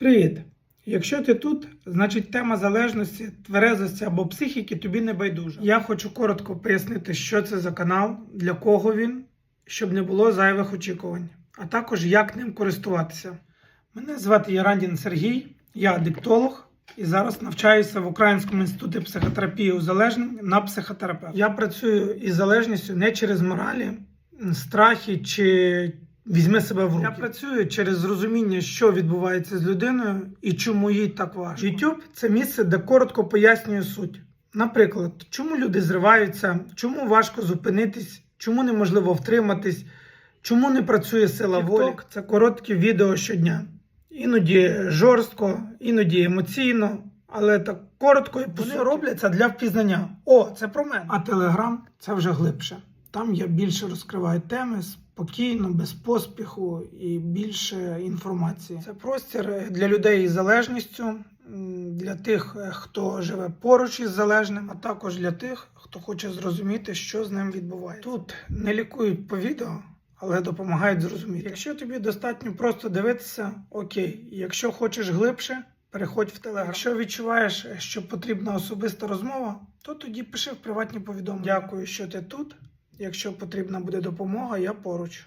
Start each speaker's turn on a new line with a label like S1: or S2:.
S1: Привіт! Якщо ти тут, значить тема залежності, тверезості або психіки тобі не байдужа. Я хочу коротко пояснити, що це за канал, для кого він, щоб не було зайвих очікувань, а також як ним користуватися. Мене звати Ярандін Сергій, я адиктолог і зараз навчаюся в Українському інституті психотерапії узалежнень на психотерапевта. Я працюю із залежністю не через моралі, страхи чи візьми себе в руки. Я працюю через зрозуміння, що відбувається з людиною і чому їй так важко. YouTube – це місце, де коротко пояснюю суть. Наприклад, чому люди зриваються, чому важко зупинитись, чому неможливо втриматись, чому не працює сила волі. Це короткі відео щодня. Іноді жорстко, іноді емоційно, але так коротко і суті. робляться для впізнання. О, це про мене. А Телеграм це вже глибше. Там я більше розкриваю теми спокійно, без поспіху і більше інформації. Це простір для людей із залежністю, для тих, е, хто живе поруч із залежним, а також для тих, хто хоче зрозуміти, що з ним відбувається. Тут не лікують по відео, але допомагають зрозуміти. Якщо тобі достатньо просто дивитися, окей. Якщо хочеш глибше, переходь в телеграм. Якщо відчуваєш, що потрібна особиста розмова, то тоді пиши в приватні повідомлення. Дякую, що ти тут. Якщо потрібна буде допомога, я поруч.